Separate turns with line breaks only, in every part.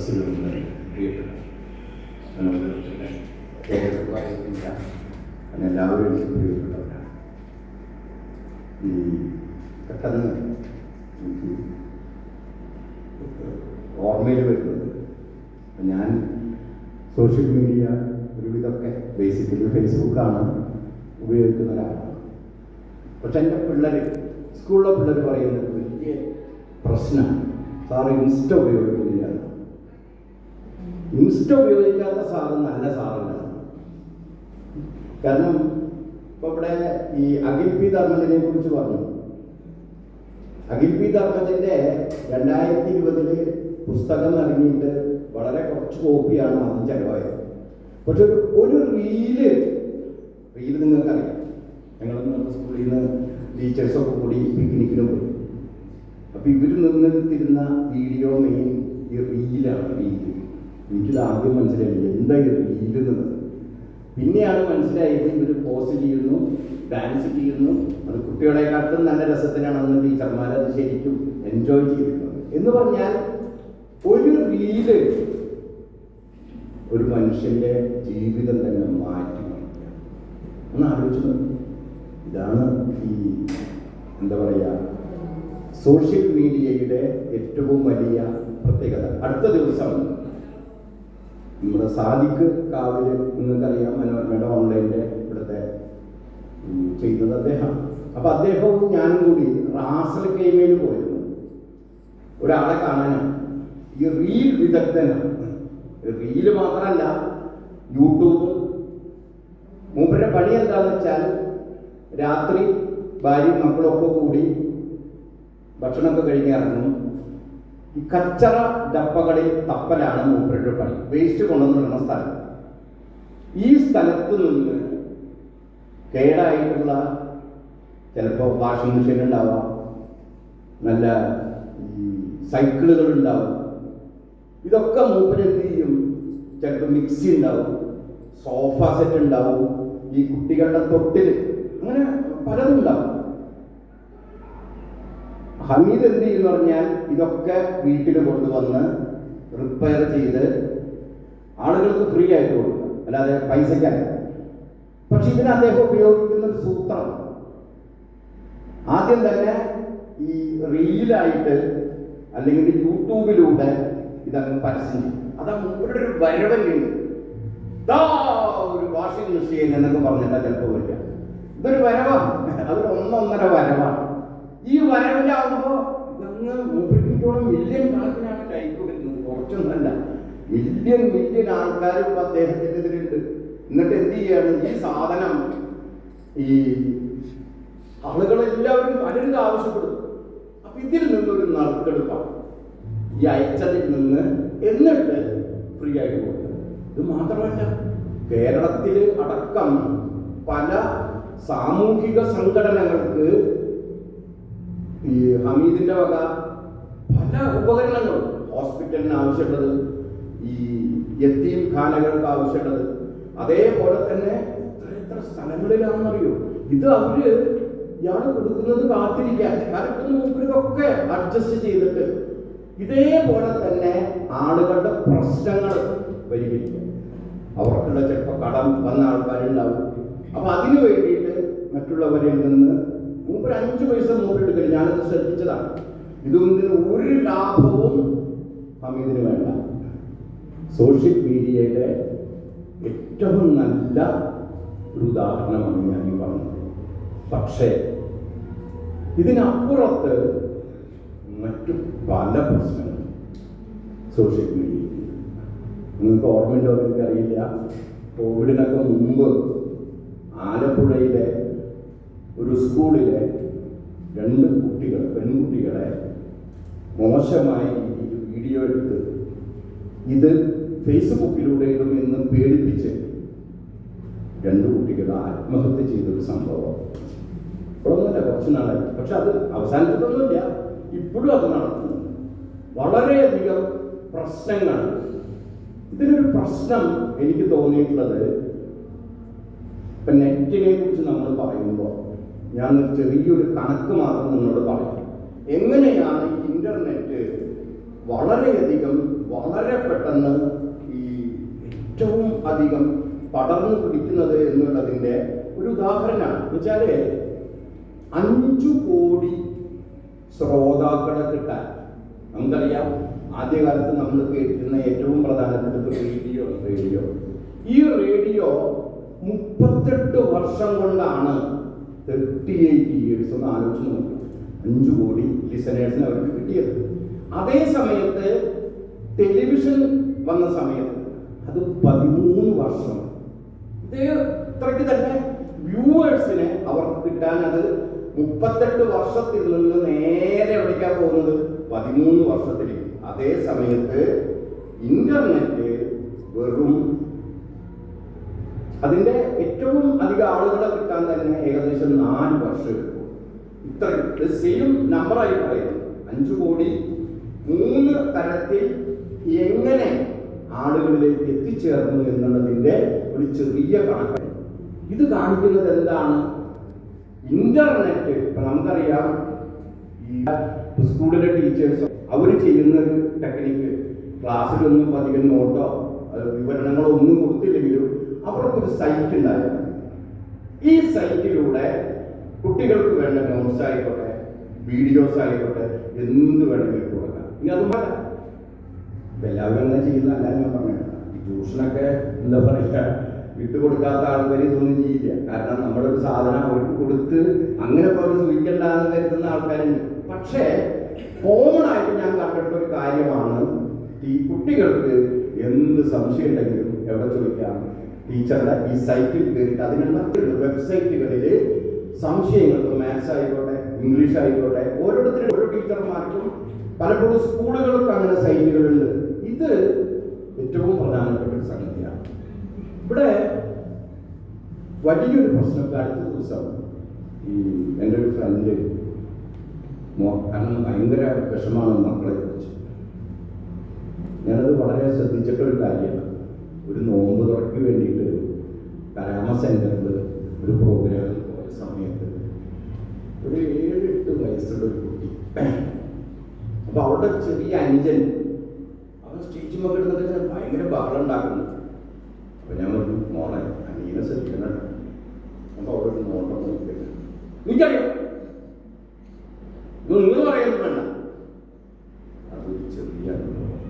സദസ്സിലുണ്ട് പ്രിയപ്പെട്ട എല്ലാവരും പ്രിയപ്പെട്ടവരാണ്. ഈ പെട്ടെന്ന് എനിക്ക് ഓർമ്മയിൽ വരുന്നത് ഞാൻ സോഷ്യൽ മീഡിയ ഒരുവിധമൊക്കെ ബേസിക്കലി ഫേസ്ബുക്കാണ് ഉപയോഗിക്കുന്ന ഒരാളാണ്. പക്ഷെ എന്റെ പിള്ളേർ സ്കൂളിലെ പിള്ളേർ പറയുന്നത് വലിയ പ്രശ്നമാണ്. സാറ് ഇൻസ്റ്റ ഉപയോഗിക്കുന്നില്ല ഇൻസ്റ്റ ഉപയോഗിക്കാത്ത സാധനം നല്ല സാധനം കാരണം ഇപ്പൊ ഇവിടെ ഈ അഖിൽ പി ധർമ്മജനെ കുറിച്ച് പറഞ്ഞു. അഖിൽ പി ധർമ്മജന്റെ രണ്ടായിരത്തി ഇരുപതിൽ പുസ്തകം ഇറങ്ങിയിട്ട് വളരെ കുറച്ച് കോപ്പിയാണ് ആദ്യം ചെലവായത്. പക്ഷെ ഒരു ഒരു റീൽ റീൽ നിങ്ങൾക്കറിയാം. ഞങ്ങൾ സ്കൂളിൽ നിന്ന് ടീച്ചേഴ്സൊക്കെ കൂടി പിക്നിക്കിന് പോയി. അപ്പൊ ഇവർ നിന്നെടുത്തിരുന്ന വീഡിയോ മെയിൻ ഈ റീലാണ് റീൽ എനിക്കിത് ആദ്യം മനസ്സിലായില്ല. എന്താ ഇത് റീൽ പിന്നെയാണ് മനസ്സിലായത് ഇവർ പോസ്റ്റ് ചെയ്യുന്നു ഡാൻസ് ചെയ്യുന്നു. അത് കുട്ടികളെക്കാട്ടും നല്ല രസത്തിനാണെന്ന് ടീച്ചർമാർ അത് ശരിക്കും എൻജോയ് ചെയ്തിരുന്നത്. എന്ന് പറഞ്ഞാൽ ഒരു റീൽ ഒരു മനുഷ്യന്റെ ജീവിതം തന്നെ മാറ്റി മറിക്കുക ഒന്ന് ആലോചിച്ചു. ഇതാണ് ഈ എന്താ പറയുക സോഷ്യൽ മീഡിയയുടെ ഏറ്റവും വലിയ പ്രത്യേകത. അടുത്ത ദിവസം നമ്മുടെ സാദിഖ് കാവിൽ നിങ്ങൾക്കറിയാം മനോരമയുടെ ഓൺലൈനിലെ ഇവിടുത്തെ ചെയ്യുന്നത് അദ്ദേഹം. അപ്പൊ അദ്ദേഹവും ഞാനും കൂടി റാസൽ കൈമയിൽ പോയിരുന്നു. ഒരാളെ കാണാനാണ്. ഈ റീൽ വിദഗ്ധനാണ്. റീൽ മാത്രമല്ല യൂട്യൂബ്. മൂപ്പരുടെ പണി എന്താന്ന് വെച്ചാൽ രാത്രി ഭാര്യയും മക്കളൊക്കെ കൂടി ഭക്ഷണമൊക്കെ കഴിഞ്ഞ് ഇറങ്ങും. ഈ കച്ചറ ഡപ്പകളിൽ തപ്പലാണ് മൂപ്പരുടെ പണി. വേസ്റ്റ് കൊണ്ടുവന്നിടുന്ന സ്ഥലം. ഈ സ്ഥലത്ത് നിന്ന് കേടായിട്ടുള്ള ചിലപ്പോൾ വാഷിംഗ് മെഷീൻ ഉണ്ടാവാം. നല്ല സൈക്കിളുകൾ ഉണ്ടാവും. ഇതൊക്കെ മൂപ്പര് എന്ത് ചെയ്യും? ചിലപ്പോൾ മിക്സി ഉണ്ടാവും. സോഫ സെറ്റ് ഉണ്ടാവും. ഈ കുട്ടികളുടെ തൊട്ടിൽ അങ്ങനെ പലതും ഉണ്ടാവും. ഹമീദ് എന്ത് ചെയ്യുന്നു പറഞ്ഞാൽ ഇതൊക്കെ വീട്ടിൽ കൊണ്ടുവന്ന് റിപ്പയർ ചെയ്ത് ആളുകൾക്ക് ഫ്രീ ആയിട്ട് കൊടുക്കുക. അല്ലാതെ പൈസയ്ക്കല്ല. പക്ഷെ ഇതിന് അദ്ദേഹം ഉപയോഗിക്കുന്ന ഒരു സൂത്രം. ആദ്യം തന്നെ ഈ റീലായിട്ട് അല്ലെങ്കിൽ യൂട്യൂബിലൂടെ ഇതങ്ങ് പരസ്യം അതാ മൂപ്പരുടെ ഒരു വരവല്ലുണ്ട് ഒരു വാഷിംഗ് മെഷീൻ എന്നൊക്കെ പറഞ്ഞിട്ടാ ചിലപ്പോൾ വരിക. ഇതൊരു വരവാണ്. അതൊരു ഒന്നൊന്നര വരവാണ്. ഈ വരവിലാവുമ്പോ ഇതങ്ങ് മൂപ്പിക്കോളം മില്യൺ കണക്കിനാണ് കൈക്കൊടുക്കുന്നത് കുറച്ചൊന്നല്ല. മില്യൺ മില്യൺ ആൾക്കാർ ഇപ്പൊ അദ്ദേഹത്തിന്റെ ഇതിലുണ്ട് എന്നിട്ട് എന്ത് ചെയ്യാണ്? ഈ സാധനം ഈ ആളുകളെല്ലാവരും പലരും ആവശ്യപ്പെടും. അപ്പൊ ഇതിൽ നിന്നൊരു നറുക്കെടുപ്പാണ് ഈ അയച്ചതിൽ നിന്ന് എന്നിട്ട് ഫ്രീ ആയിട്ട് പോകുന്നത് ഇത് മാത്രമല്ല കേരളത്തിൽ അടക്കം പല സാമൂഹിക സംഘടനകൾക്ക് ഈ ഹമീദിന്റെ വക പല ഉപകരണങ്ങളും ഹോസ്പിറ്റലിന് ആവശ്യമുള്ളത് ഈ എത്തിയും ഖാനകൾക്ക് ആവശ്യമുള്ളത്. അതേപോലെ തന്നെ എത്ര എത്ര സ്ഥലങ്ങളിലാണെന്നറിയോ? ഇത് അവർ ഇയാൾ കൊടുക്കുന്നത് കാത്തിരിക്കാൻ. കാരണം മുമ്പിലൊക്കെ അഡ്ജസ്റ്റ് ചെയ്തിട്ട് ഇതേപോലെ തന്നെ ആളുകളുടെ പ്രശ്നങ്ങൾ വരികയും അവർക്കുള്ള ചിലപ്പോൾ കടം വന്ന ആൾക്കാരുണ്ടാവും. അപ്പൊ അതിനു വേണ്ടിയിട്ട് മറ്റുള്ളവരിൽ നിന്ന് മൂപ്പര് അഞ്ചു പൈസ മൂപ്പർ എടുക്കൽ. ഞാനത് ശ്രദ്ധിച്ചതാണ്. ഇതൊന്നിന് ഒരു ലാഭവും ഹമീദിന് വേണ്ട. സോഷ്യൽ മീഡിയയുടെ ഏറ്റവും നല്ല ഒരു ഉദാഹരണമാണ് ഞാൻ ഈ പറഞ്ഞത്. പക്ഷേ ഇതിനപ്പുറത്ത് മറ്റു പല പ്രശ്നങ്ങളും സോഷ്യൽ മീഡിയയിൽ. നിങ്ങൾക്ക് ഓർമ്മയുണ്ടോ? എനിക്കറിയില്ല കോവിഡിനൊക്കെ മുമ്പ് ആലപ്പുഴയിലെ ഒരു സ്കൂളിലെ രണ്ട് കുട്ടികൾ പെൺകുട്ടികളെ മോശമായ വീഡിയോ എടുത്ത് ഇത് ഫേസ്ബുക്കിലൂടെ ഇന്ന് പേടിപ്പിച്ച് രണ്ട് കുട്ടികൾ ആത്മഹത്യ ചെയ്തൊരു സംഭവം. ഇപ്പോഴൊന്നുമില്ല കുറച്ച് നാളായി. പക്ഷെ അത് അവസാനിച്ചിട്ടൊന്നുമില്ല. ഇപ്പോഴും അത് നടക്കുന്നു. വളരെയധികം പ്രശ്നങ്ങൾ. ഇതിനൊരു പ്രശ്നം എനിക്ക് തോന്നിയിട്ടുള്ളത് ഇപ്പൊ നെറ്റിനെ കുറിച്ച് നമ്മൾ പറയുമ്പോൾ ഞാൻ ചെറിയൊരു കണക്ക് മാത്രം നിന്നോട് പറയാം. എങ്ങനെയാണ് ഇന്റർനെറ്റ് വളരെയധികം വളരെ പെട്ടെന്ന് ഈ ഏറ്റവും അധികം പടർന്നു പിടിക്കുന്നത് എന്നുള്ളതിന്റെ ഒരു ഉദാഹരണമാണ്. വെച്ചാൽ അഞ്ചു കോടി ശ്രോതാക്കളെ കിട്ടാൻ. നമുക്കറിയാം ആദ്യകാലത്ത് നമ്മൾ കേട്ടിരുന്ന ഏറ്റവും പ്രധാനപ്പെട്ട റേഡിയോ റേഡിയോ ഈ റേഡിയോ മുപ്പത്തെട്ട് വർഷം കൊണ്ടാണ് തേർട്ടി എയ്റ്റ് ഇയേഴ്സ് ഒന്ന് ആലോചിച്ച് നോക്കി. അഞ്ചു കോടി ലിസണേഴ്സിന് അവർക്ക് കിട്ടിയത്. അതേ സമയത്ത് ടെലിവിഷൻ വന്ന സമയത്ത് അത് പതിമൂന്ന് വർഷം. ഇത് ഇത്രയ്ക്ക് തന്നെ വ്യൂവേഴ്സിനെ അവർക്ക് കിട്ടാൻ അത് മുപ്പത്തെട്ട് വർഷത്തിൽ നിന്ന് നേരെ എവിടേക്കാണ് പോകുന്നത്? പതിമൂന്ന് വർഷത്തിലേക്ക്. അതേ സമയത്ത് ഇന്റർനെറ്റ് വെറും അതിന്റെ ഏറ്റവും അധികം ആളുകളെ കിട്ടാൻ തന്നെ ഏകദേശം നാല് വർഷം എടുക്കും. ഇത്ര സെയിം നമ്പറായി പറയുന്നു. അഞ്ചു കോടി മൂന്ന് തരത്തിൽ എങ്ങനെ ആളുകളിലേക്ക് എത്തിച്ചേർന്നു എന്നുള്ളതിന്റെ ഒരു ചെറിയ കണക്ക് ഇത് കാണിക്കുന്നത് എന്താണ്? ഇന്റർനെറ്റ്. ഇപ്പൊ നമുക്കറിയാം സ്കൂളിലെ ടീച്ചേഴ്സ് അവർ ചെയ്യുന്ന ഒരു ടെക്നിക്ക് ക്ലാസ്സിലൊന്നും അധികം നോട്ടോ വിവരണങ്ങളോ ഒന്നും കൊടുത്തില്ലെങ്കിലും അവർക്കൊരു സൈറ്റ് ഉണ്ടായിരുന്നു. ഈ സൈറ്റിലൂടെ കുട്ടികൾക്ക് വേണ്ട നോട്ട്സ് ആയിക്കോട്ടെ വീഡിയോസ് ആയിക്കോട്ടെ എന്ത് വേണമെങ്കിലും കൊടുക്കാം. ഇനി അത് മതി എല്ലാവരും അങ്ങനെ ചെയ്യുന്ന അല്ല ഞാൻ പറഞ്ഞത് ട്യൂഷനൊക്കെ എന്താ പറയുക വിട്ടുകൊടുക്കാത്ത ആൾക്കാർ ഇതൊന്നും ചെയ്യില്ല. കാരണം നമ്മുടെ ഒരു സാധനം അവർക്ക് കൊടുത്ത് അങ്ങനെ പോലെ അവർ സൂചിക്കണ്ടെന്ന് കരുതുന്ന ആൾക്കാരുണ്ട്. പക്ഷേ കോമൺ ആയിട്ട് ഞാൻ കണ്ടിട്ടുള്ള ഒരു കാര്യമാണ് ഈ കുട്ടികൾക്ക് എന്ത് സംശയം ഉണ്ടെങ്കിലും എവിടെ ചോദിക്കാം? ടീച്ചറുടെ ഈ സൈറ്റിൽ കയറിയിട്ട് അതിനുള്ള വെബ്സൈറ്റുകളിൽ സംശയങ്ങൾക്ക് മാത്സ് ആയിക്കോട്ടെ ഇംഗ്ലീഷ് ആയിക്കോട്ടെ ഓരോരുത്തരും ഓരോ ടീച്ചർമാർക്കും പലപ്പോഴും സ്കൂളുകൾക്ക് അങ്ങനെ സൈറ്റുകളുണ്ട് ഇത് ഏറ്റവും പ്രധാനപ്പെട്ട ഒരു സംഗതിയാണ്. ഇവിടെ വലിയൊരു പ്രശ്നം അടുത്ത ദിവസം ഈ എന്റെ ഒരു ഫ്രണ്ട് കാരണം ഭയങ്കര വിഷമാണ് മക്കളെ കുറിച്ച്. ഞാനത് വളരെ ശ്രദ്ധിച്ചിട്ടൊരു കാര്യമാണ്. ഒരു നോമ്പ് തുറയ്ക്ക് വേണ്ടിയിട്ട് കരാമ സെന്ററിൽ ഒരു പ്രോഗ്രാം പോയ സമയത്ത് ഒരു ഏഴ് എട്ട് വയസ്സുള്ള ഒരു കുട്ടി. അപ്പൊ അവളുടെ ചെറിയ അനുജൻ അവൻ സ്റ്റേജ് ഇങ്ങനെ ഭയങ്കര ബഹളം ഉണ്ടാക്കുന്നു. അപ്പൊ ഞാൻ പറഞ്ഞു മോളെ അനിയനെ ശ്രദ്ധിക്കണം അപ്പോൾ അപ്പൊ അവളൊരു നോട്ടം നോക്കിയിട്ട് എനിക്കറിയാം ഇത് നിങ്ങൾ പറയുന്നത് വേണ്ട അതൊരു ചെറിയ അനുഭവം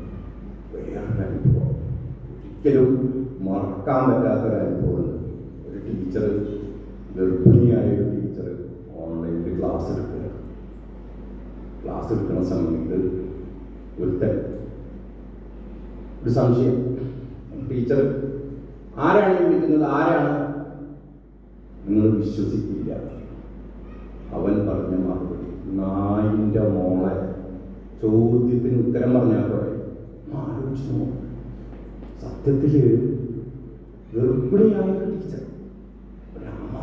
വേറൊരു അനുഭവം ഒരിക്കലും മറക്കാൻ അനുഭവമുണ്ട് ഒരു ടീച്ചർ ഗർഭിണിയായ ഒരു ടീച്ചർ ഓൺലൈനിൽ ക്ലാസ് എടുക്കുക ക്ലാസ് എടുക്കുന്ന സമയത്ത് ഒരുത്തൻ ഒരു സംശയം. ടീച്ചർ ആരാണ് വിളിക്കുന്നത്? ആരാണ്? നിങ്ങൾ വിശ്വസിക്കില്ല. അവൻ പറഞ്ഞ മറുപടി നായിന്റെ മോളെ. ചോദ്യത്തിന് ഉത്തരം പറഞ്ഞാൽ പറയും ആലോചിച്ചു നോക്ക്. ഒരു ടീച്ചർ ഒരമ്മ.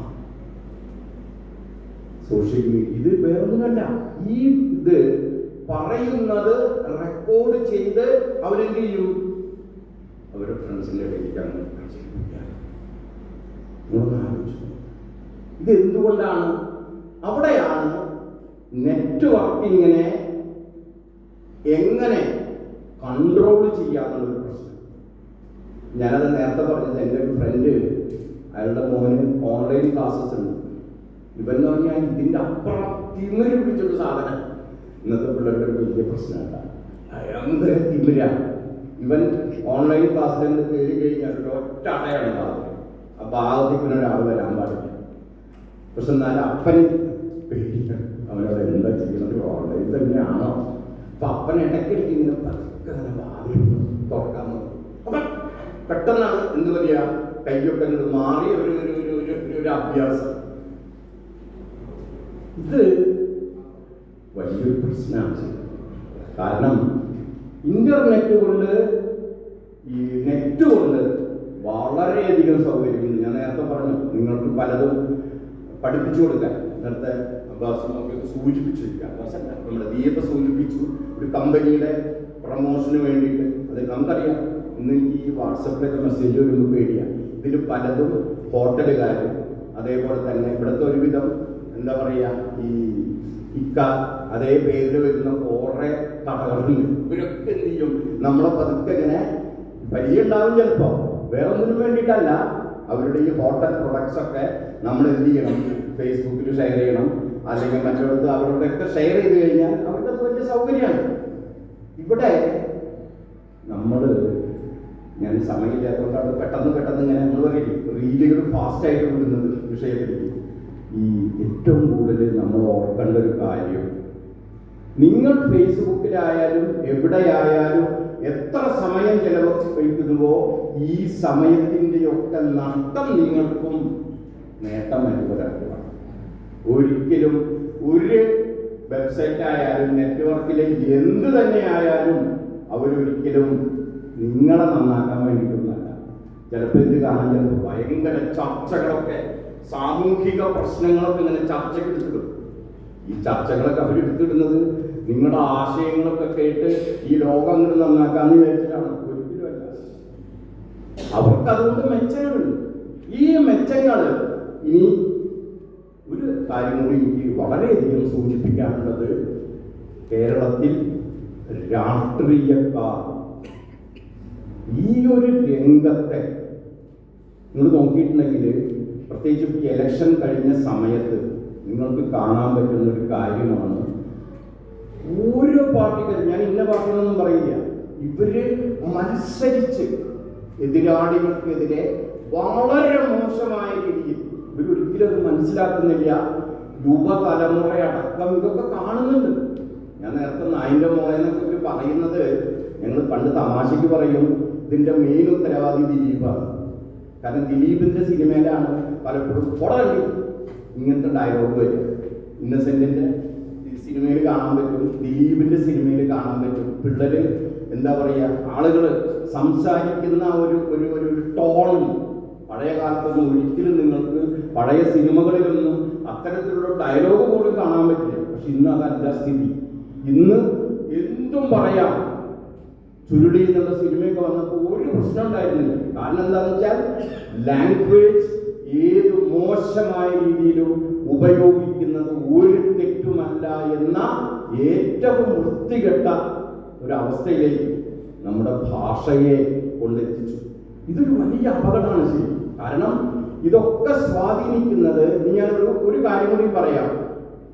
സോഷ്യൽ മീഡിയ ഇത് വേറൊന്നുമല്ല. ഈ ഇത് പറയുന്നത് റെക്കോർഡ് ചെയ്ത് അവരെന്ത് ചെയ്യും? അവരുടെ ഫ്രണ്ട്സിന്റെ ഇടയിലേക്ക്. ഇത് എന്തുകൊണ്ടാണ്? അവിടെയാണ് നെറ്റ്വർക്കിങ്ങിനെ എങ്ങനെ കൺട്രോൾ ചെയ്യാന്നുള്ളൊരു പ്രശ്നം. ഞാനത് നേരത്തെ പറഞ്ഞത് എന്റെ ഒരു ഫ്രണ്ട് അയാളുടെ മോന് ഓൺലൈൻ ക്ലാസ്സസ് ഉണ്ട്. ഇവൻ എന്ന് പറഞ്ഞാൽ ഇതിന്റെ അപ്പുറം തിമിരി പിടിച്ചൊരു സാധനം. ഇന്നത്തെ പിള്ളേരുടെ വലിയ ഭയങ്കര തിമിരാണ് ഇവൻ ഓൺലൈൻ ക്ലാസ്സിൽ കയറി കഴിഞ്ഞാൽ ഒറ്റ അടയാണ് ഭാഗം ആ പിന്നെ ഒരാൾ വരാൻ പാടില്ല. പക്ഷെ എന്നാലും അപ്പന് അവനോട് എന്താ ചെയ്യുന്നത്? ഓൺലൈൻ തന്നെയാണോ? അപ്പൊ അപ്പൻ ഇടയ്ക്കിടയ്ക്ക് ഇങ്ങനെ പതുക്കെ തുറക്കാൻ നോക്കും. പെട്ടെന്നാണ് എന്ത് പറയാ കയ്യൊക്കെ അങ്ങോട്ട് മാറിയ ഒരു ഒരു ഒരു ഒരു ഒരു- അഭ്യാസം. ഇത് വലിയൊരു പ്രശ്നമാണ് കാരണം ഇന്റർനെറ്റ് കൊണ്ട് ഈ നെറ്റ് കൊണ്ട് വളരെയധികം സൗകര്യമുണ്ട് ഞാൻ നേരത്തെ പറഞ്ഞു നിങ്ങൾക്ക് പലതും പഠിപ്പിച്ചു കൊടുക്കാൻ. നേരത്തെ നമുക്ക് സൂചിപ്പിച്ചിരിക്കുക. നമ്മുടെ ദീപ സൂചിപ്പിച്ചു. ഒരു കമ്പനിയുടെ പ്രൊമോഷന് വേണ്ടിയിട്ട്. അത് നമുക്കറിയാം. ഇന്ന് ഈ വാട്സപ്പിലൊക്കെ മെസ്സേജ് വരുമ്പോൾ പേടിയാണ് ഇതിൽ പലതും ഹോട്ടലുകാരും അതേപോലെ തന്നെ ഇവിടുത്തെ ഒരുവിധം എന്താ പറയുക ഈ ഇക്ക അതേ പേരിൽ വരുന്ന കുറേ കടകളുണ്ട് ഇവരൊക്കെ എന്ത് ചെയ്യും? നമ്മളെ പതുക്കെ ഇങ്ങനെ പരിചയം ഉണ്ടാവും ചിലപ്പോൾ വേറെ ഒന്നിനും വേണ്ടിയിട്ടല്ല. അവരുടെ ഈ ഹോട്ടൽ പ്രൊഡക്ട്സ് ഒക്കെ നമ്മൾ എന്ത് ചെയ്യണം? ഫേസ്ബുക്കിൽ ഷെയർ ചെയ്യണം. അല്ലെങ്കിൽ മറ്റുള്ളവർക്ക് അവരോടൊക്കെ ഷെയർ ചെയ്ത് കഴിഞ്ഞാൽ അവർക്ക് അത് വലിയ സൗകര്യമാണ്. ഇവിടെ നമ്മൾ ഞാൻ സമയമില്ലാത്തതുകൊണ്ടാണ് പെട്ടെന്ന് പെട്ടെന്ന് ഇങ്ങനെ നമ്മൾ പറയില്ലേ റീലുകൾ ഫാസ്റ്റായിട്ട് വിടുന്നത് വിഷയത്തിലേക്ക് ഈ ഏറ്റവും കൂടുതൽ നമ്മൾ ഓർക്കേണ്ട ഒരു കാര്യം നിങ്ങൾ ഫേസ്ബുക്കിലായാലും എവിടെയായാലും എത്ര സമയം ചെലവഴിക്കുന്നുവോ ഈ സമയത്തിന്റെയൊക്കെ നഷ്ടം നിങ്ങൾക്കും നേട്ടം അനുഭവരാക്കുക ഒരിക്കലും ഒരു വെബ്സൈറ്റ് ആയാലും നെറ്റ്വർക്കിലെ എന്ത് തന്നെ ആയാലും അവരൊരിക്കലും നിങ്ങളെ നന്നാക്കാൻ വേണ്ടിയിട്ടുള്ളതല്ല ചിലപ്പോൾ ഇത് കാണാൻ ചിലപ്പോൾ ഭയങ്കര ചർച്ചകളൊക്കെ സാമൂഹിക പ്രശ്നങ്ങളൊക്കെ ഇങ്ങനെ ചർച്ചയ്ക്ക് എടുത്തിടും. ഈ ചർച്ചകളൊക്കെ അവർ എടുത്തിടുന്നത് നിങ്ങളുടെ ആശയങ്ങളൊക്കെ കേട്ട് ഈ ലോകം അങ്ങോട്ട് നന്നാക്കാന്ന് വിചാരിച്ചിട്ടാണ്. ഒരിക്കലുമല്ല അവർക്ക് അതുകൊണ്ട് മെച്ചങ്ങളുണ്ട്. ഈ മെച്ചങ്ങൾ ഇനി ഒരു കാര്യം കൂടി എനിക്ക് വളരെയധികം സൂചിപ്പിക്കാനുള്ളത് കേരളത്തിൽ രാഷ്ട്രീയക്കാർ ഈ ഒരു രംഗത്തെ നിങ്ങൾ നോക്കിയിട്ടുണ്ടെങ്കിൽ പ്രത്യേകിച്ച് ഈ ഇലക്ഷൻ കഴിഞ്ഞ സമയത്ത് നിങ്ങൾക്ക് കാണാൻ പറ്റുന്ന ഒരു കാര്യമാണ് ഓരോ പാർട്ടിക്കാരും ഞാൻ ഇന്ന പാർട്ടികളൊന്നും പറയില്ല ഇവർ മത്സരിച്ച് എതിരാളികൾക്കെതിരെ വളരെ മോശമായ രീതിയിൽ ഇവർ ഒരിക്കലും അത് മനസ്സിലാക്കുന്നില്ല. യുവതലമുറയടക്കം ഇതൊക്കെ കാണുന്നുണ്ട്. ഞാൻ നേരത്തെ നായിന്റെ മോളെന്നൊക്കെ പറയുന്നത് ഞങ്ങൾ പണ്ട് തമാശയ്ക്ക് പറയും ഇതിന്റെ മെയിൻ ഉത്തരവാദി ദിലീപാണ്. കാരണം ദിലീപിന്റെ സിനിമയിലാണ് പലപ്പോഴും കൊടകണ്ടി ഇങ്ങനത്തെ ഡയലോഗ് വരും ഇന്നസെന്റിന്റെ സിനിമയിൽ കാണാൻ പറ്റും ദിലീപിന്റെ സിനിമയിൽ കാണാൻ പറ്റും. പിള്ളേര് എന്താ പറയുക ആളുകൾ സംസാരിക്കുന്ന ഒരു ഒരു ഒരു ടോൺ പഴയ കാലത്തൊന്നും ഒരിക്കലും നിങ്ങൾക്ക് പഴയ സിനിമകളിലൊന്നും അത്തരത്തിലുള്ള ഡയലോഗ് പോലും കാണാൻ പറ്റില്ല. പക്ഷെ ഇന്ന് അതല്ല സ്ഥിതി. ഇന്ന് എന്തും പറയാം. ചുരുളി എന്നുള്ള സിനിമയൊക്കെ വന്നപ്പോൾ ഒരു പ്രശ്നം ഉണ്ടായിരുന്നില്ല കാരണം എന്താണെന്ന് വെച്ചാൽ ലാംഗ്വേജ് ഏത് മോശമായ രീതിയിലും ഉപയോഗിക്കുന്നത് ഒരു തെറ്റുമല്ല എന്ന ഏറ്റവും വൃത്തികെട്ട ഒരു അവസ്ഥയിലേക്ക് നമ്മുടെ ഭാഷയെ കൊണ്ടെത്തിച്ചു. ഇതൊരു വലിയ അപകടമാണ് ശരി. കാരണം ഇതൊക്കെ സ്വാധീനിക്കുന്നത് ഇനി ഞാനൊരു ഒരു കാര്യം കൂടി പറയാം.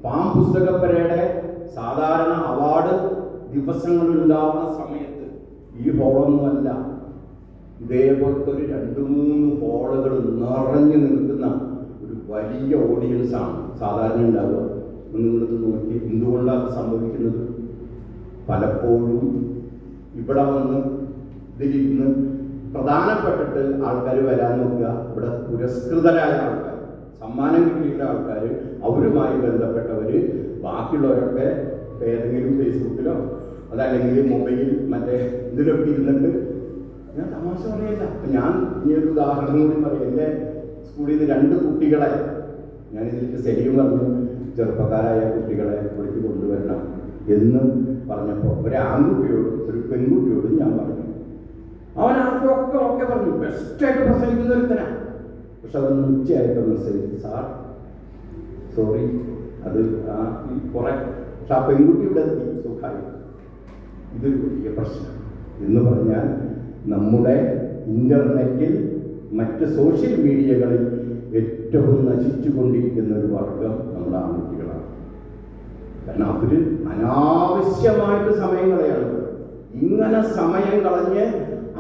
പാം പുസ്തകപ്പരയുടെ സാധാരണ അവാർഡ് ദിവസങ്ങൾ ഉണ്ടാവുന്ന സമയത്ത് ഈ ഹോളൊന്നുമല്ല. ഇതേപോലത്തെ ഒരു രണ്ട് മൂന്ന് ഹോളുകൾ നിറഞ്ഞു നിൽക്കുന്ന ഒരു വലിയ ഓഡിയൻസാണ് സാധാരണ ഉണ്ടാവുക. നിങ്ങളിത് നോക്കി. എന്തുകൊണ്ടാണ് സംഭവിക്കുന്നത്? പലപ്പോഴും ഇവിടെ വന്ന് ഇതിലിരുന്ന് പ്രധാനപ്പെട്ടിട്ട് ആൾക്കാർ വരാൻ നോക്കുക. ഇവിടെ പുരസ്കൃതരായ ആൾക്കാർ സമ്മാനം കിട്ടിയിട്ടുള്ള ആൾക്കാർ അവരുമായി ബന്ധപ്പെട്ടവർ ബാക്കിയുള്ളവരൊക്കെ ഏതെങ്കിലും ഫേസ്ബുക്കിലോ അതല്ലെങ്കിൽ മൊബൈൽ മറ്റേ ഇതിലൊക്കെ ഇരുന്നിട്ട് ഞാൻ തമാശ പറയല്ല. അപ്പൊ ഞാൻ ഈ ഒരു ഉദാഹരണം കൂടി പറയും. എന്റെ സ്കൂളിൽ നിന്ന് രണ്ട് കുട്ടികളെ ഞാൻ ഇതിലേക്ക് ശരിയും പറഞ്ഞു. ചെറുപ്പക്കാരായ കുട്ടികളെ ഇവിടേക്ക് കൊണ്ടുവരണം എന്ന് പറഞ്ഞപ്പോൾ ഒരു ആൺകുട്ടിയോടും ഒരു പെൺകുട്ടിയോടും ഞാൻ പറഞ്ഞു. അവൻ ആർക്കും ഒക്കെ ഒക്കെ പറഞ്ഞു. ബെസ്റ്റായിട്ട് പ്രസംഗിക്കുന്ന ഒരുത്തനാ. പക്ഷെ അവൻ ഉച്ചയായിട്ട് മെസ്സേജ് സാർ സോറി അത് ആ കുറെ പക്ഷെ ആ പെൺകുട്ടി ഇവിടെ എത്തി. സുഖമായി ഇതൊരു വലിയ പ്രശ്നം. എന്ന് പറഞ്ഞാൽ നമ്മുടെ ഇന്റർനെറ്റിൽ മറ്റ് സോഷ്യൽ മീഡിയകളിൽ ഏറ്റവും നശിച്ചുകൊണ്ടിരിക്കുന്ന ഒരു വർഗം നമ്മുടെ ആൺകുട്ടികളാണ്. കാരണം അവർ അനാവശ്യമായിട്ട് സമയം കളയാണ് ഇങ്ങനെ സമയം കളഞ്ഞ്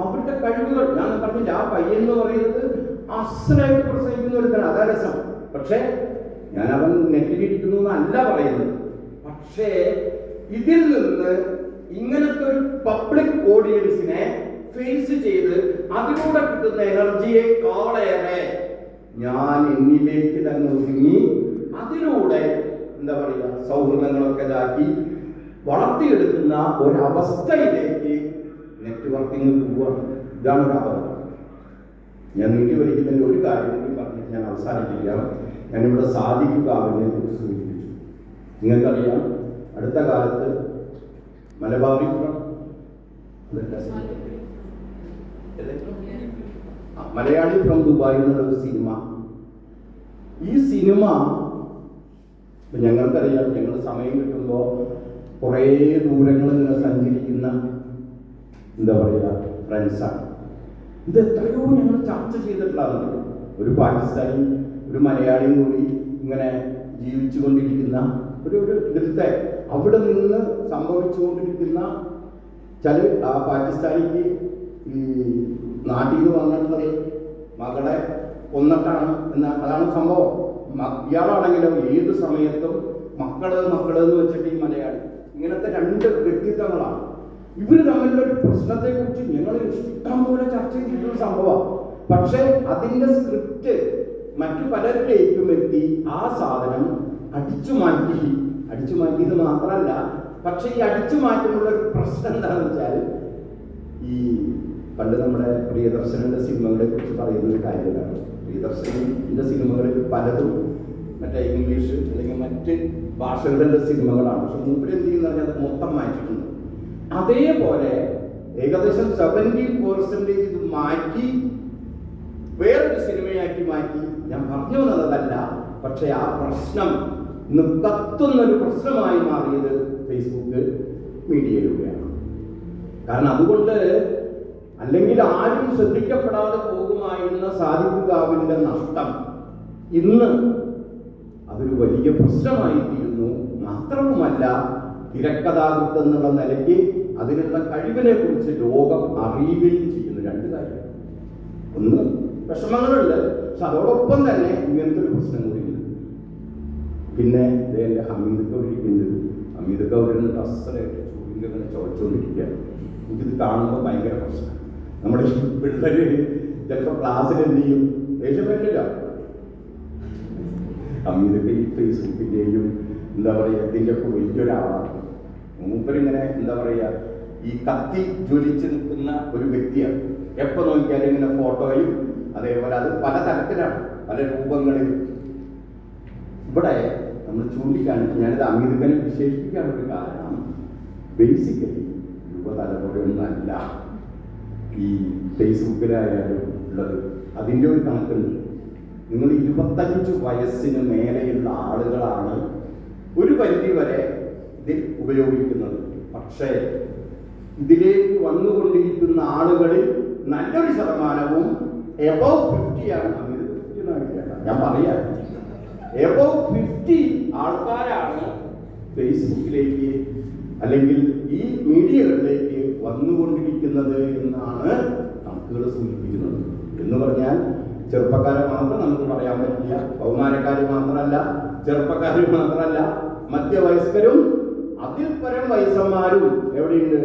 അവരുടെ കഴിവുകൾ ഞാൻ പറഞ്ഞില്ല ആ പയ്യൻ എന്ന് പറയുന്നത് അസലായിട്ട് പ്രസംഗിക്കുന്ന ഒരുത്തരാണ് അതാ രസം. പക്ഷേ ഞാൻ അവൻ നെറ്റിലിരിക്കുന്നു എന്നല്ല പറയുന്നത്. പക്ഷേ ഇതിൽ നിന്ന് ഇങ്ങനത്തെ ഒരു പബ്ലിക് ഓഡിയൻസിനെ ഫേസ് ചെയ്ത് അതിലൂടെ കിട്ടുന്ന എനർജിയെ കാളേറെ ഞാൻ എന്നിലേക്ക് തന്നെ ഒതുങ്ങി അതിലൂടെ എന്താ പറയുക സൗഹൃദങ്ങളൊക്കെ ഇതാക്കി വളർത്തിയെടുക്കുന്ന ഒരവസ്ഥയിലേക്ക് നെറ്റ്വർക്കിംഗ് പോവുകയാണ് ഇതാണ് ഒരു അപകടം. ഞാൻ നീട്ടി വലിക്കുന്നതിന്റെ ഒരു കാര്യം കൂടി പറഞ്ഞിട്ട് ഞാൻ അവസാനിപ്പിക്കാം. ഞാനിവിടെ സാധിക്കുക അവനെ കുറിച്ച് സൂചിപ്പിച്ചു. നിങ്ങൾക്കറിയാം അടുത്ത കാലത്ത് മലബാറി മലയാളി ഫ്രം ദുബായ് എന്നുള്ള ഒരു സിനിമ ഈ സിനിമ ഞങ്ങൾക്കറിയാം ഞങ്ങൾ സമയം കിട്ടുമ്പോൾ കുറേ ദൂരങ്ങൾ ഇങ്ങനെ സഞ്ചരിക്കുന്ന എന്താ പറയുക ഫ്രണ്ട്സാണ് ഇത് എത്രയോ ഞങ്ങൾ ചർച്ച ചെയ്തിട്ടുള്ളതാണ് ഒരു പാകിസ്ഥാനി ഒരു മലയാളിയും കൂടി ഇങ്ങനെ ജീവിച്ചു കൊണ്ടിരിക്കുന്ന ഒരു ഒരു ഇതിലത്തെ അവിടെ നിന്ന് സംഭവിച്ചുകൊണ്ടിരിക്കുന്ന ചില പാകിസ്ഥാനിക്ക് ഈ നാട്ടിൽ നിന്ന് വന്നിട്ടുള്ളത് മകളെ കൊന്നിട്ടാണ് എന്ന അതാണ് സംഭവം. ഇയാളാണെങ്കിലും ഏത് സമയത്തും മക്കൾ മക്കൾ എന്ന് വെച്ചിട്ട് ഈ മലയാളി ഇങ്ങനത്തെ രണ്ട് വ്യക്തിത്വങ്ങളാണ്. ഇവർ പ്രശ്നത്തെ കുറിച്ച് ഞങ്ങൾ ഇഷ്ടം പോലെ ചർച്ച ചെയ്തിട്ടുള്ള സംഭവമാണ്. പക്ഷേ അതിന്റെ സ്ക്രിപ്റ്റ് മറ്റു പലരിലേക്കും എത്തി ആ സാധനം അടിച്ചു മാറ്റി. അടിച്ചു മാറ്റിയത് മാത്രമല്ല പക്ഷെ ഈ അടിച്ചു മാറ്റുമ്പോൾ ഒരു പ്രശ്നം എന്താണെന്ന് വെച്ചാൽ ഈ പണ്ട് നമ്മുടെ പ്രിയദർശനന്റെ സിനിമകളെ കുറിച്ച് പറയുന്ന ഒരു കാര്യമാണ് പ്രിയദർശനന്റെ സിനിമകളിൽ പലതും മറ്റേ ഇംഗ്ലീഷ് അല്ലെങ്കിൽ മറ്റ് ഭാഷകളുടെ സിനിമകളാണ്. പക്ഷെ മൂപ്പര് എന്ത് ചെയ്യുന്ന പറഞ്ഞാൽ അത് മൊത്തം മാറ്റിയിട്ടുണ്ട്. അതേപോലെ ഏകദേശം സെവന്റി പെർസെന്റേജ് ഇത് മാറ്റി വേറൊരു സിനിമയാക്കി മാറ്റി. ഞാൻ പറഞ്ഞു വന്നതല്ല പക്ഷെ ആ പ്രശ്നം ഇന്ന് കത്തുന്ന ഒരു പ്രശ്നമായി മാറിയത് ഫേസ്ബുക്ക് മീഡിയയിലൂടെയാണ്. കാരണം അതുകൊണ്ട് അല്ലെങ്കിൽ ആരും ശ്രദ്ധിക്കപ്പെടാതെ പോകുമായിരുന്ന സാധിക്കുകാവിന്റെ നഷ്ടം ഇന്ന് അതൊരു വലിയ പ്രശ്നമായി തീരുന്നു മാത്രവുമല്ല തിരക്കഥാകൃത്ത് എന്നുള്ള നിലയ്ക്ക് അതിനുള്ള കഴിവിനെ കുറിച്ച് ലോകം അറിയുകയും ചെയ്യുന്ന. രണ്ട് കാര്യം. ഒന്ന് വിഷമങ്ങളുണ്ട്. പക്ഷെ അതോടൊപ്പം തന്നെ ഇങ്ങനത്തെ ഒരു പ്രശ്നം കൂടി പിന്നെ എന്റെ ഹമീദൊക്കെ ഇരിക്കുന്നുണ്ട് ഹമീദൊക്കെ കൗരിന്ന് ടസ്സലായിട്ട് ചൂടിന്റെ ഇങ്ങനെ ചുവച്ചുകൊണ്ടിരിക്കുകയാണ് എനിക്കിത് കാണുമ്പോൾ ഭയങ്കര പ്രശ്നം. നമ്മുടെ പിള്ളേര് ചിലപ്പോൾ ക്ലാസ്സിൽ എന്ത് ചെയ്യും? ദേഷ്യം പറ്റില്ല അമീതൊക്കെ ഈ ഫേസ്ബുക്കിന്റെയും എന്താ പറയുക ഇതിന്റെയൊക്കെ വലിയൊരാളാണ്. മൂപ്പരിങ്ങനെ എന്താ പറയുക ഈ കത്തി ജ്വലിച്ച് നിൽക്കുന്ന ഒരു വ്യക്തിയാണ്. എപ്പോൾ നോക്കിയാലും ഇങ്ങനെ ഫോട്ടോയും അതേപോലെ അത് പല തരത്തിലാണ് പല രൂപങ്ങളിൽ ഇവിടെ നമ്മൾ ചൂണ്ടിക്കാണിച്ച് ഞാനിത് അമീതുക്കനെ വിശേഷിപ്പിക്കാനുള്ള കാരണം. ബേസിക്കലി യുവതലമുറയൊന്നല്ല ഈ ഫേസ്ബുക്കിലായാലും ഉള്ളത്. അതിന്റെ ഒരു കണക്കുണ്ട്. നിങ്ങൾ ഇരുപത്തഞ്ച് വയസ്സിന് മേലെയുള്ള ആളുകളാണ് ഒരു പരിധി വരെ ഇതിൽ ഉപയോഗിക്കുന്നത്. പക്ഷേ ഇതിലേക്ക് വന്നുകൊണ്ടിരിക്കുന്ന ആളുകളിൽ നല്ലൊരു ശതമാനവും എബവ് ഫിഫ്റ്റിയാണ് അങ്ങനെ 50 ഒന്നും ആയിട്ടില്ല. ഞാൻ പറയാം. എബവ് ഫിഫ്റ്റി ആൾക്കാരാണ് ഫേസ്ബുക്കിലേക്ക് അല്ലെങ്കിൽ ഈ മീഡിയകളിലേക്ക് വന്നുകൊണ്ടിരിക്കുന്നത് എന്നാണ് കണക്കുകൾ സൂചിപ്പിക്കുന്നത്. എന്ന് പറഞ്ഞാൽ ചെറുപ്പക്കാരെ മാത്രം നമുക്ക് പറയാൻ പറ്റില്ല. കൗമാരക്കാർ മാത്രമല്ല ചെറുപ്പക്കാർ മാത്രമല്ല മധ്യവയസ്കരും അതിൽ പരം വയസ്സന്മാരും എവിടെയുണ്ട്?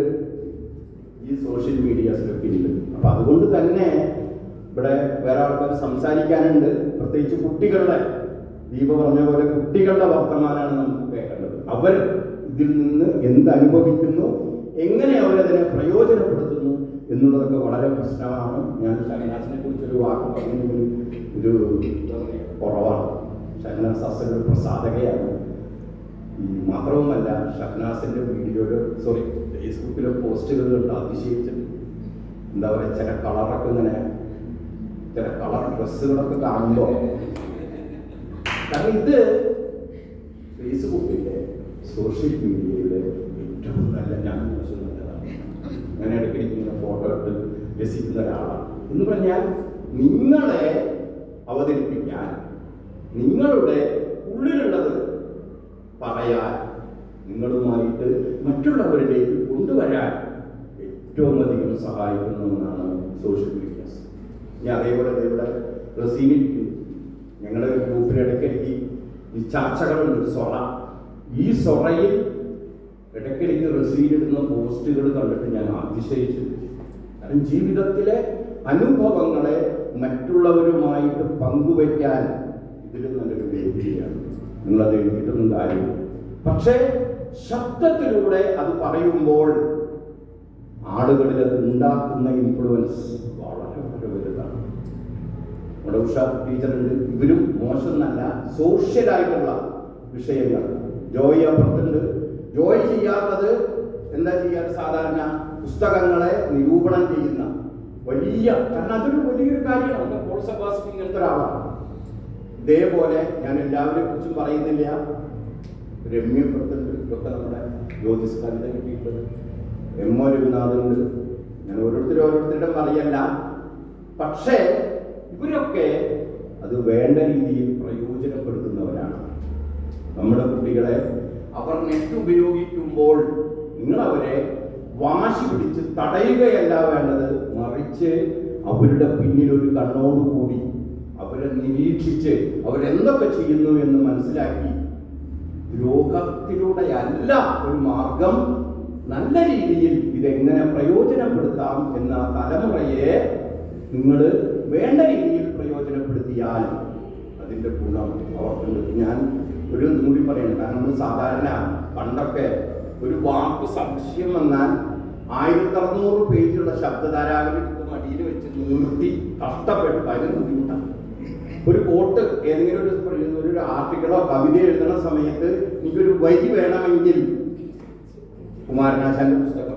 ഈ സോഷ്യൽ മീഡിയാസിലൊക്കെ ഉണ്ട് അപ്പൊ അതുകൊണ്ട് തന്നെ ഇവിടെ വേറെ ആൾക്കാർ സംസാരിക്കാനുണ്ട്. പ്രത്യേകിച്ച് കുട്ടികളുടെ ദീപ പറഞ്ഞ പോലെ കുട്ടികളുടെ വർത്തമാനമാണ് നമുക്ക് കേൾക്കേണ്ടത്. അവർ ഇതിൽ നിന്ന് എന്ത് അനുഭവിക്കുന്നു എങ്ങനെ അവരതിനെ പ്രയോജനപ്പെടുത്തുന്നു എന്നുള്ളതൊക്കെ വളരെ പ്രശ്നമാണ്. ഞാൻ ഷഹനാസിനെ കുറിച്ചൊരു വാക്ക് പറഞ്ഞെങ്കിൽ ഒരു കുറവാണ്. ഷഹനാസ് അസൽ ഒരു പ്രസാധകയാണ്. മാത്രവുമല്ല ഷഹനാസിന്റെ വീഡിയോയിൽ സോറി ഫേസ്ബുക്കിലെ പോസ്റ്റുകൾ കണ്ട് അതിശയിച്ചിട്ട് എന്താ പറയുക ചില കളറൊക്കെ ഇങ്ങനെ ചില കളർ ഡ്രസ്സുകളൊക്കെ കാണുമ്പോൾ കാരണം ഇത് ഫേസ്ബുക്കിലെ സോഷ്യൽ മീഡിയയിലെ ഏറ്റവും നല്ല ഞാൻ നല്ലതാണ് ഞാൻ ഇടയ്ക്കിടയ്ക്ക് ഫോട്ടോ എടുത്ത് രസിക്കുന്ന ഒരാളാണ്. എന്ന് പറഞ്ഞാൽ നിങ്ങളെ അവതരിപ്പിക്കാൻ നിങ്ങളുടെ ഉള്ളിലുള്ളത് പറയാൻ നിങ്ങളുമായിട്ട് മറ്റുള്ളവരിലേക്ക് കൊണ്ടുവരാൻ ഏറ്റവും അധികം സഹായിക്കുന്ന ഒന്നാണ് സോഷ്യൽ മീഡിയാസ് ഞാൻ അതേപോലെ അതേപോലെ ഇവിടെ ഞങ്ങളുടെ ഗ്രൂപ്പിൽ ഇടയ്ക്കിടയ്ക്ക് ഈ ചർച്ചകളുണ്ട് സൊറ. ഈ സൊറയിൽ ഇടയ്ക്കിടയ്ക്ക് റസീലിടുന്ന പോസ്റ്റുകൾ കണ്ടിട്ട് ഞാൻ അതിശയിച്ചു കാരണം ജീവിതത്തിലെ അനുഭവങ്ങളെ മറ്റുള്ളവരുമായിട്ട് പങ്കുവയ്ക്കാൻ ഇതിൽ നല്ലൊരു വേദിയാണ്. നിങ്ങളത് എഴുതിയിട്ടൊന്നും കാര്യമില്ല. പക്ഷേ ശബ്ദത്തിലൂടെ അത് പറയുമ്പോൾ ആളുകളിൽ അത് ഉണ്ടാക്കുന്ന ഇൻഫ്ലുവൻസ് നമ്മുടെ ഉഷ ടീച്ചറുണ്ട്. ഇവരും മോശം എന്നല്ല സോഷ്യലായിട്ടുള്ള വിഷയങ്ങൾ. ജോയി അപ്പുറത്തുണ്ട്. ജോയി ചെയ്യാറുള്ളത് എന്താ ചെയ്യാറ് സാധാരണ പുസ്തകങ്ങളെ നിരൂപണം ചെയ്യുന്ന വലിയ കാരണം അതൊരു വലിയൊരു കാര്യമാണ്. പോൾ സെബാസ്റ്റ്യൻ ഇങ്ങനത്തെ ഒരാളാണ്. ഇതേപോലെ ഞാൻ എല്ലാവരെ കുറിച്ചും പറയുന്നില്ല. രമ്യ പുറത്തുണ്ട് ഇതൊക്കെ നമ്മുടെ ജ്യോതിസ് കവിത കിട്ടിയിട്ടുള്ളത്. എം ഒ രഘുനാഥുണ്ട് ഞാൻ ഓരോരുത്തരും ഓരോരുത്തരുടെ പറയല്ല പക്ഷേ ഇവരൊക്കെ അത് വേണ്ട രീതിയിൽ പ്രയോജനപ്പെടുത്തുന്നവരാണ്. നമ്മുടെ കുട്ടികളെ അവർ നെറ്റ് ഉപയോഗിക്കുമ്പോൾ നിങ്ങൾ അവരെ വാശി പിടിച്ച് തടയുകയല്ല വേണ്ടത്. മറിച്ച് അവരുടെ പിന്നിൽ ഒരു കണ്ണോടുകൂടി അവരെ നിരീക്ഷിച്ച് അവരെന്തൊക്കെ ചെയ്യുന്നു എന്ന് മനസ്സിലാക്കി രോഗത്തിലൂടെയല്ല ഒരു മാർഗം. നല്ല രീതിയിൽ ഇതെങ്ങനെ പ്രയോജനപ്പെടുത്താം എന്ന തലമുറയെ നിങ്ങൾ വേണ്ട രീതിയിൽ പ്രയോജനപ്പെടുത്തിയാൽ അതിന്റെ ഗുണം അവർക്കുണ്ട്. ഞാൻ ഒരു ഇതും കൂടി പറയുന്നത് കാരണം നമ്മൾ സാധാരണ പണ്ടൊക്കെ ഒരു വാക്ക് സംശയം വന്നാൽ ആയിരത്തി അറുന്നൂറ് പേജുള്ള ശബ്ദധാരാവിനെ മടിയിൽ വെച്ച് നിർത്തി കഷ്ടപ്പെട്ട് ഭയങ്കര ബുദ്ധിമുട്ടാണ്. ഒരു കോട്ട് ഏതെങ്കിലും ഒരു ഒരു ആർട്ടിക്കിളോ കവിത എഴുതുന്ന സമയത്ത് എനിക്കൊരു വരി വേണമെങ്കിൽ കുമാരനാശാന്റെ പുസ്തകം